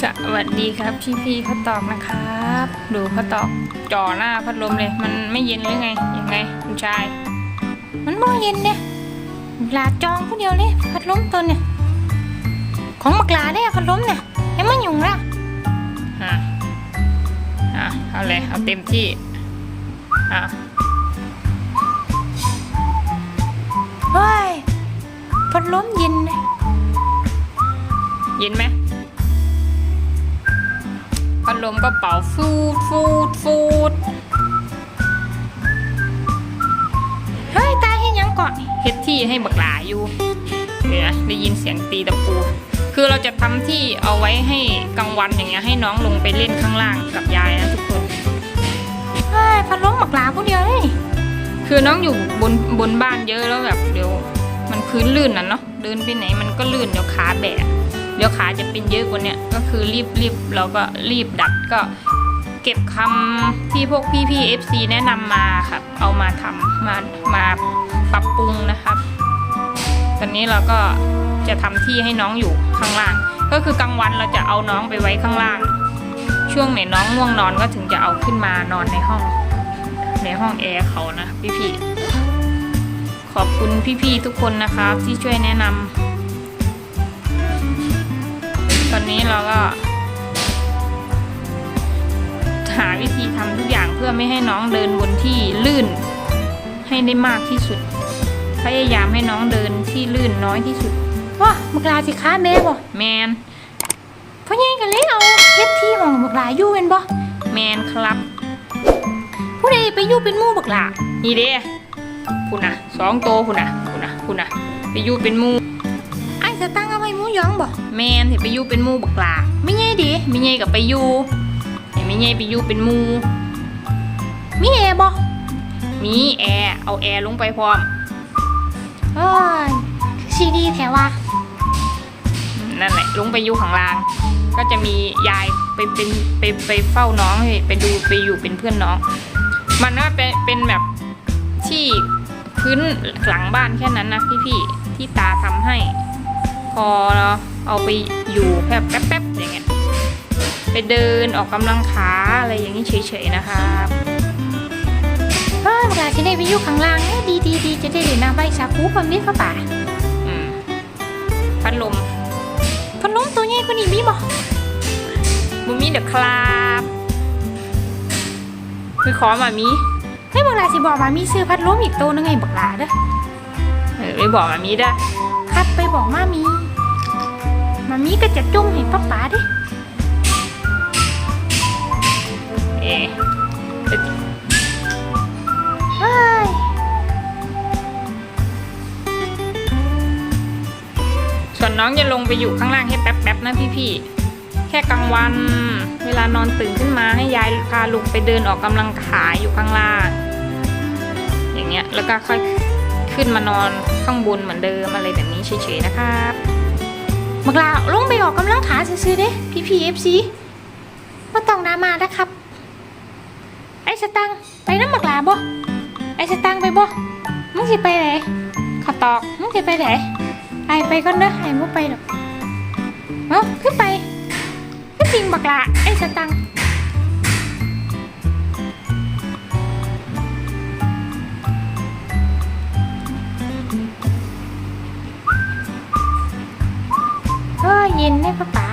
สวัสดีครับพี่พี่เขาตอกนะครับดูเขาตอกจ่อหน้าพัดลมเลย มันไม่เย็นหรือไงยังไงคุณชาย มันไม่เย็นเนี่ยหลาจองผู้เดียวเลยพัดลมตัวเนี่ยของมักลาเนี่ยพัดลมเนี่ยยังไม่หยุ่งละอะอะเอาเลยเอาเต็มที่อะเฮ้ยพัดลมเย็นเลยเย็นไหม ลมก็เป่าฟูดฟูดฟูดเฮ้ยตาเห็นยังก่อนเฮ็ดที่ให้บักหลาอยู่เดี๋ยวได้ยินเสียงตีตะปู คือเราจะทำที่เอาไว้ให้กลางวันอย่างเงี้ยให้น้องลงไปเล่นข้างล่างกับยายนะทุกคนเฮ้ยพัดลมบักหลาผู้เดียวเลยคือน้องอยู่บนบนบ้านเยอะแล้วแบบเดี๋ยว มันพื้นลื่นน่ะเนาะเดินไปไหนมันก็ลื่นเดี๋ยวขาแบะ เดี๋ยวขาจะเป็นเยอะกว่านี้ก็คือรีบรีบเราก็รีบดัดก็เก็บคำที่พวกพี่พี่ FC แนะนำมาครับ เอามาทำมามาปรับปรุงนะครับ ตอนนี้เราก็จะทำที่ให้น้องอยู่ข้างล่าง ก็คือกลางวันเราจะเอาน้องไปไว้ข้างล่าง ช่วงไหนน้องง่วงนอนก็ถึงจะเอาขึ้นมานอนในห้อง ในห้องแอร์เขานะพี่พี่ขอบคุณพี่พี่ๆทุกคนนะครับที่ช่วยแนะนำ ตอนนี้เราก็ หาวิธีทำทุกอย่างเพื่อไม่ให้น้องเดินบนที่ลื่น ให้ได้มากที่สุด พยายามให้น้องเดินที่ลื่นน้อยที่สุดว้าบักลาสิค้าแม่บ่แมนพ่อใหญ่กันเลยเอาเฮ็ดที่หมองบักลาอยู่เป็นบ่แมนครับ ผู้ใดไปอยู่เป็นหมู่บักลานี่เด้คุณนะสองโตคุณนะคุณนะคุณนะไปอยู่เป็นหมูไอ้สตังค์เอาไว้ หมู่หยองบ่แมนสิไปยู่เป็นหมูบักลาไม่ใหญ่ดิไม่ใหญ่กับไปยู่เห็นไม่ใหญ่ไปยู่เป็นหมูมีแอร์บ่มีแอร์เอาแอร์ลงไปพร้อมเอ้ยซีดีแถวว่านั่นแหละลงไปอยู่ข้างล่าง ก็จะมียายไปเป็นไปไปเฝ้าน้องให้ไปดูไปอยู่เป็นเพื่อนน้อง มันก็เป็นเป็นแบบที่พื้นหลังบ้านแค่นั้นนะพี่ๆที่ตาทำให้ พอเอาไปอยู่แป๊บแป๊บแป๊บอย่างเงี้ยไปเดินออกกำลังขาอะไรอย่างนี้เฉยๆนะครับเอ้ยบักลาสิได้ไปอยู่ข้างล่างเอ้ยดีดีดีจะได้เล่นน้ำใบสาคูพร้อมมิตรพ่อป่าอืมพัดลมพัดลมตัวใหญ่กว่านี้มีบ่มุมีเดอะคลาบคือขอมามีให้บักลาสิบอกว่ามีซื้อพัดลมอีกตัวหนึงไงบักลาเด้อเออไปบอกมามีได้ครั บไปบอกมามี มามีก็จะจุ่มให้ป้าป๋าเด้เอะแต่เฮ้ยส่วนน้องจะลงไปอยู่ข้างล่างให้แป๊บๆนะพี่ๆ แค่กลางวัน เวลานอนตื่นขึ้นมาให้ยายพาลุกไปเดินออกกำลังขาอยู่ข้างล่าง อย่างเงี้ย แล้วก็ค่อย ขึ้นมานอนข้างบนเหมือนเดิมอะไรแบบนี้เฉยๆนะครับบักลาลงไปออกกำลังขาซื้อๆเด้พี่พีเอฟซีมาต้องดรามานะครับ ไอ้สตังไปน้ำบักลาบ่ไอ้สตังไปบ่มึงสิไปไหนข้าตอกมึงสิไปไหนไอ้ไปก่อนเด้อไอ้บ่ไปดอกเอ้าขึ้นไปขึ้นจริงบักลาไอ้สตัง ยเย็นได้ปะป๋า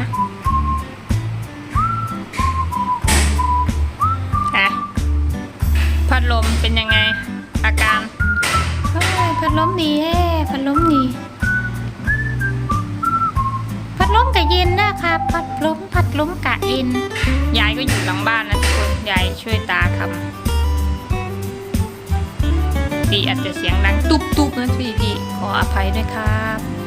อะพัดลมเป็นยังไง อาการเฮ้ยพัดลมดีแฮ่พัดลมดี พัดลมกะเย็นนะครับ พัดลมพัดลมกะเย็น ยายก็อยู่หลังบ้านนะทุกคน ยายช่วยตาทำดีอาจจะเสียงดังตุ๊บๆนะพี่พี่ๆขออภัยด้วยครับ